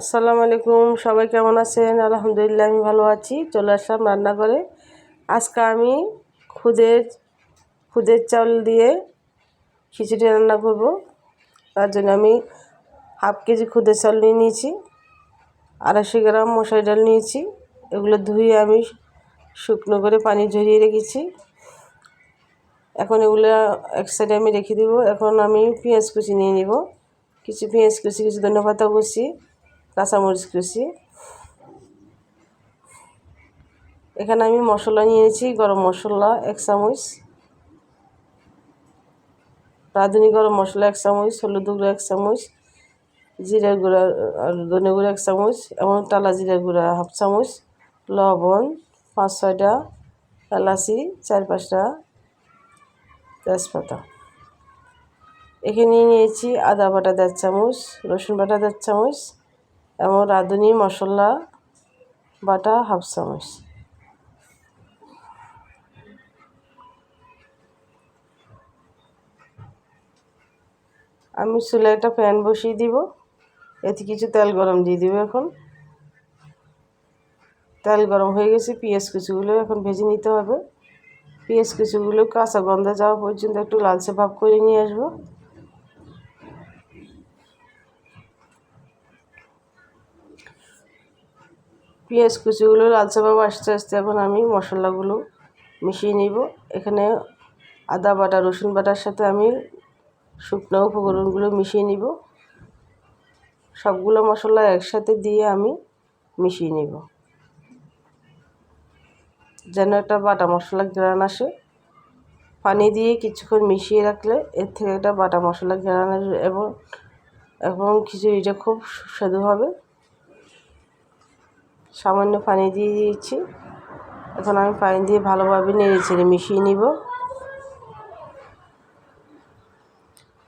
আসসালামু আলাইকুম, সবাই কেমন আছেন? আলহামদুলিল্লাহ, আমি ভালো আছি। চলে আসলাম রান্না করে আজকে আমি খুদের খুদের চাউল দিয়ে খিচুড়ি রান্না করব। তার জন্য আমি হাফ কেজি খুদের চাউল নিয়ে নিয়েছি, আড়াইশো গ্রাম মশারি ডাল নিয়েছি। এগুলো ধুয়ে আমি শুকনো করে পানি ঝরিয়ে রেখেছি। এখন এগুলো এক সাইডে আমি রেখে দেবো। এখন আমি পেঁয়াজ কুচি নিয়ে নিব। কিছু পেঁয়াজ কুচি, কিছু ধন্যপাতা কুচি। কাঁচামরিচ কুচি। এখানে আমি মশলা নিয়েছি, গরম মশলা এক চামচ। রাঁধুনি গরম মশলা এক চামচ, হলুদ গুঁড়ো এক চামচ, জিরা গুঁড়া আর ধনে গুঁড়ো এক চামচ, এবং টালা জিরা গুঁড়া হাফ চামচ, লবণ পাঁচ ছয়টা, এলাচি চার পাঁচটা তেজপাতা। এখানে নিয়েছি আদা বাটা দেড় চামচ, রসুন বাটা দেড় চামচ এবং রাঁধুনি, মশলা, বাটা, হাফ চামচ। আমি চুলে একটা প্যান বসিয়ে দিব। এতে কিছু তেল গরম দিয়ে দিব এখন। তেল গরম হয়ে গেছে, পেঁয়াজ কুচিগুলো এখন ভেজে নিতে হবে। পেঁয়াজ কুচিগুলো কাঁচা গন্ধে যাওয়া পর্যন্ত একটু লালচে ভাব করে নিয়ে আসব। পেঁয়াজ কুচিগুলো লালচে ভাব আস্তে আস্তে এখন আমি মশলাগুলো মিশিয়ে নিব। এখানে আদা বাটা, রসুন বাটার সাথে আমি শুকনো উপকরণগুলো মিশিয়ে নিব। সবগুলো মশলা একসাথে দিয়ে আমি মিশিয়ে নিব। যেন একটা বাটা মশলা গ্রান আসে। পানি দিয়ে কিছুক্ষণ মিশিয়ে রাখলে এর থেকে একটা বাটা মশলা গ্রান আসবে এবং এবং খিচুড়িটা খুব সুস্বাদু হবে। সামান্য পানি দিয়ে দিয়েছি। এখন আমি পানি দিয়ে ভালোভাবে নেড়ে ছেড়ে মিশিয়ে নিব।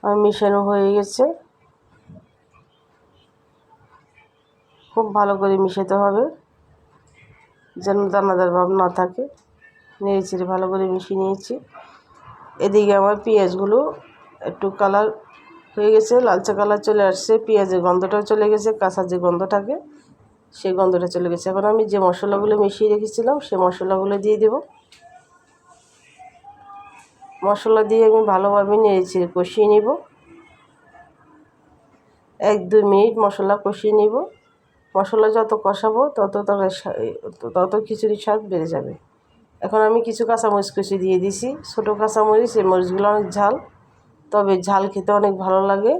আমার মিশানো হয়ে গেছে। খুব ভালো করে মিশাতে হবে, যেন দানাদার ভাব না থাকে। নেড়ে ছেড়ে ভালো করে মিশিয়ে নিয়েছি। এদিকে আমার পেঁয়াজগুলো একটু কালার হয়ে গেছে, লালচে কালার চলে আসছে, পেঁয়াজের গন্ধটাও চলে গেছে কাঁচা যে গন্ধ থাকে সেই গন্ধটা চলে গেছে। এখন আমি যে মশলাগুলো মিশিয়ে রেখেছিলাম সে মশলাগুলো দিয়ে দেব। মশলা দিয়ে আমি ভালোভাবে নেড়েছি কষিয়ে নিব। এক, দুই মিনিট মশলা কষিয়ে নিব। মশলা যত কষাবো, তত তত খিচুড়ির স্বাদ বেড়ে যাবে। এখন আমি কিছু কাঁচামরিচ কষি দিয়ে দিছি। ছোটো কাঁচামরিচ, এই মরিচগুলো অনেক ঝাল, তবে ঝাল খেতে অনেক ভালো লাগে।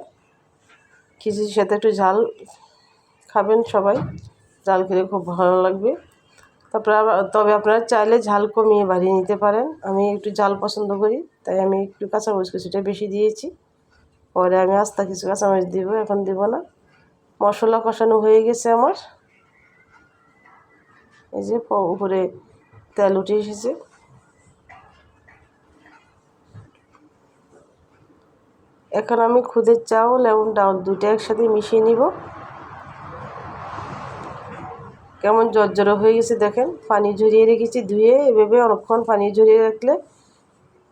খিচুড়ির সাথে একটু ঝাল খাবেন সবাই। ঝাল খেলে খুব ভালো লাগবে। তারপরে তবে আপনারা চাইলে ঝাল কমিয়ে বাড়িয়ে নিতে পারেন। আমি একটু ঝাল পছন্দ করি, তাই আমি একটু কাঁচামরিচ কিছুটা বেশি দিয়েছি। পরে আমি আস্তা কিছু কাঁচামরিচ দিব, এখন দিব না। মশলা কষানো হয়ে গেছে আমার। এই যে উপরে তেল উঠে এসেছে। এখন আমি খুদের চাউল এবং ডাউল দুটো একসাথে মিশিয়ে নিব। কেমন জর্জরে হয়ে গেছে দেখেন। পানি ঝরিয়ে রেখেছি ধুয়ে, এভাবে অনেকক্ষণ পানি ঝরিয়ে রাখলে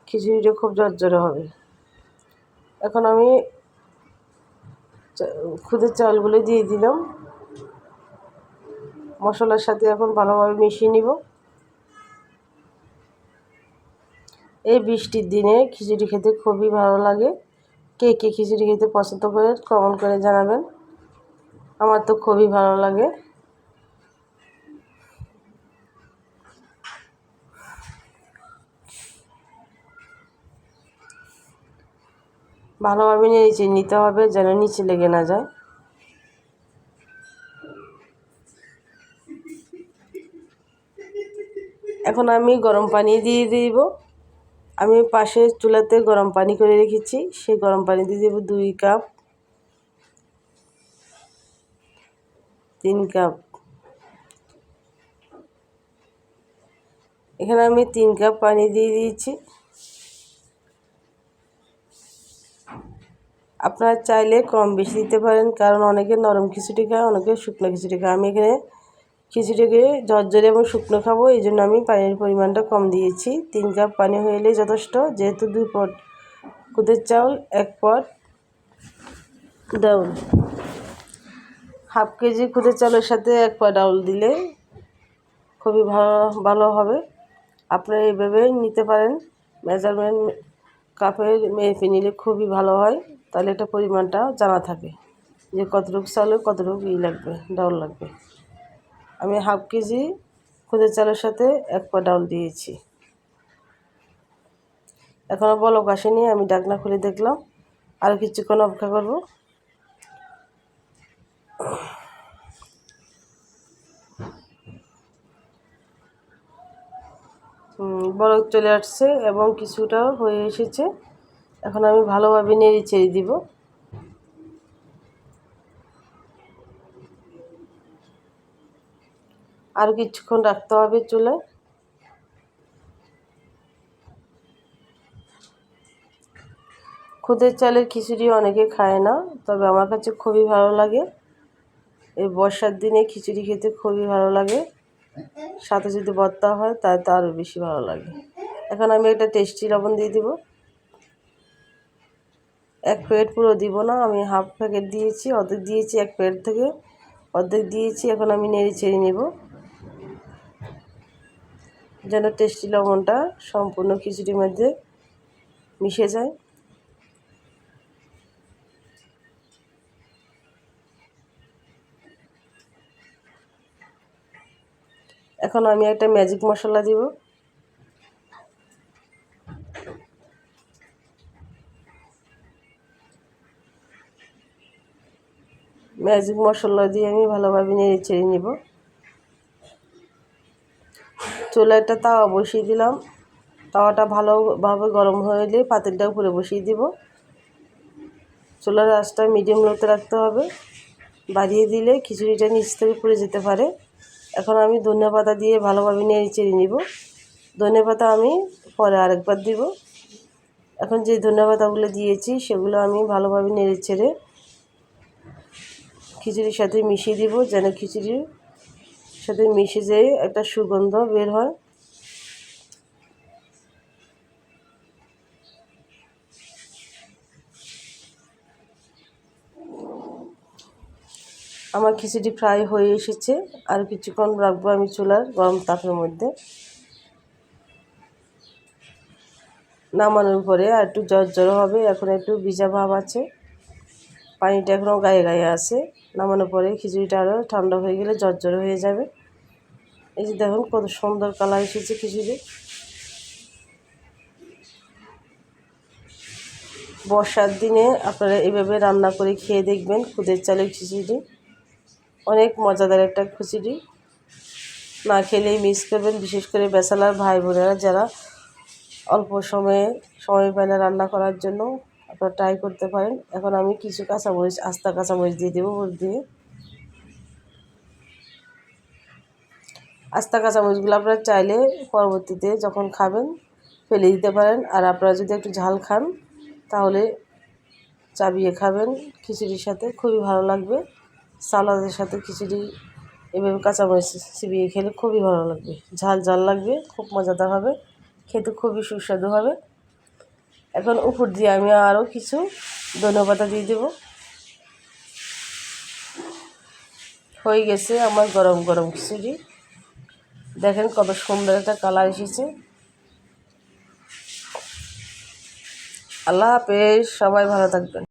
খিচুড়িটা খুব জর্জরে হবে। এখন আমি খুদের চাউলগুলো দিয়ে দিলাম। মশলার সাথে এখন ভালোভাবে মিশিয়ে নিব। এই বৃষ্টির দিনে খিচুড়ি খেতে খুবই ভালো লাগে। কে কে খিচুড়ি খেতে পছন্দ করে কমেন্ট করে জানাবেন। আমার তো খুবই ভালো লাগে। ভালোভাবে নিচে নিতে হবে যেন নিচে লেগে না যায়। এখন আমি গরম পানি দিয়ে দিব। আমি পাশে চুলাতে গরম পানি করে রেখেছি। সেই গরম পানি দিয়ে দেবো দুই কাপ, তিন কাপ। এখানে আমি তিন কাপ পানি দিয়ে দিয়েছি। আপনারা চাইলে কম বেশি দিতে পারেন, কারণ অনেকে নরম খিচুড়ি খায়, অনেকে শুকনো খিচুড়ি খায়। আমি এখানে খিচুড়িকে ঝরঝরে এবং শুকনো খাব, এই জন্য আমি পানির পরিমাণটা কম দিয়েছি। তিন কাপ পানি হয়ে যথেষ্ট, যেহেতু দুই পট কুদের চাউল, এক পট ডাউল। হাফ কেজি খুদে চালের সাথে এক পা ডাউল দিলে খুবই ভালো ভালো হবে। আপনারা এইভাবে নিতে পারেন। মেজারমেন্ট কাপের মেপে নিলে খুবই ভালো হয়। তাহলে এটা পরিমাণটা জানা থাকে যে কতটুকু চালে কতটুকু ই লাগবে, ডাউল লাগবে। আমি হাফ কেজি খুদের চালের সাথে এক পা ডাউল দিয়েছি। এখনও বলক আসেনি, আমি ডাকনা খুলে দেখলাম। আর কিছুক্ষণ অপেক্ষা করব। বরফ চলে আসছে এবং কিছুটা হয়ে এসেছে। এখন আমি ভালোভাবে নেড়ে চেড়ে দিব। আর কিছুক্ষণ রাখতে হবে চুলায় খুদের চালের খিচুড়ি অনেকে খায় না, তবে আমার কাছে খুবই ভালো লাগে। এই বর্ষার দিনে খিচুড়ি খেতে খুবই ভালো লাগে। সাথে যদি ভর্তা হয় তাই তো আরও বেশি ভালো লাগে। এখন আমি একটা টেস্টি লবণ দিয়ে দিব। এক প্লেট পুরো দিব না, আমি হাফ প্যাকেট দিয়েছি, অর্ধেক দিয়েছি এক প্লেট থেকে, অর্ধেক দিয়েছি, এখন আমি নেড়ে ছেড়ে নেব। যেন টেস্টি লবণটা সম্পূর্ণ খিচুড়ির মধ্যে মিশে যায়। এখন আমি একটা ম্যাজিক মশলা দিব। ম্যাজিক মশলা দিয়ে আমি ভালোভাবে নেড়ে ছেড়ে নিব। চুলাটা তাওয়া বসিয়ে দিলাম। তাওয়াটা ভালোভাবে গরম হয়ে পাতিলটা উপরে বসিয়ে দিব। চুলার আঁচটা মিডিয়াম লোতে রাখতে হবে। বাড়িয়ে দিলে খিচুড়িটা নিচ থেকে পুড়ে যেতে পারে। এখন আমি ধনে পাতা দিয়ে ভালোভাবে নেড়ে চেড়ে নিব। ধনে পাতা আমি পরে আরেকবার দিব। এখন যে ধনে পাতাগুলো দিয়েছি সেগুলো আমি ভালোভাবে নেড়ে ছেড়ে খিচুড়ির সাথে মিশিয়ে দিব যেন খিচুড়ির সাথে মিশে যেয়ে একটা সুগন্ধ বের হয়। আমার খিচুড়ি ফ্রাই হয়ে এসেছে, আর কিছুক্ষণ রাখব আমি চুলার গরম তাপের মধ্যে। নামানোর পরে আর একটু জ্বর জ্বর হবে, এখন একটু ভিজা ভাব আছে। পানিটা এখনও গায়ে গায়ে আছে, নামানোর পরে খিচুড়িটা আরও ঠান্ডা হয়ে গেলে জ্বর হয়ে যাবে। এই যে দেখুন কত সুন্দর কালার এসেছে খিচুড়ি। বর্ষার দিনে আপনারা এভাবে রান্না করে খেয়ে দেখবেন খুদের চালের খিচুড়ি। অনেক মজাদার একটা খিচুড়ি। না খেলেই মিস করবেন, বিশেষ করে বেসালার ভাই বোনেরা যারা অল্প সময়ে সময় পায় না রান্না করার জন্য। আপনারা ট্রাই করতে পারেন। এখন আমি কিছু কাঁচামরিচ, আস্তা কাঁচামরিচ দিয়ে দেবো ওর দিয়ে। আস্তা কাঁচামরিচগুলো আপনারা চাইলে পরবর্তীতে যখন খাবেন, ফেলে দিতে পারেন। আর আপনারা যদি একটু ঝাল খান, তাহলে চাবিয়ে খাবেন খিচুড়ির সাথে। খুবই ভালো লাগবে। সালাদের সাথে খিচুড়ি, এভাবে কাঁচামরিচ চিবিয়ে খেলে খুবই ভালো লাগবে। ঝাল ঝাল লাগবে, খুব মজাদার হবে। খেতে খুবই সুস্বাদু হবে। এখন উপর দিয়ে আমি আরও কিছু ধনেপাতা দিয়ে দেব। হয়ে গেছে আমার গরম গরম খিচুড়ি। দেখেন কত সুন্দর একটা কালার এসেছে। আল্লাহ হাফেজ, সবাই ভালো থাকবেন।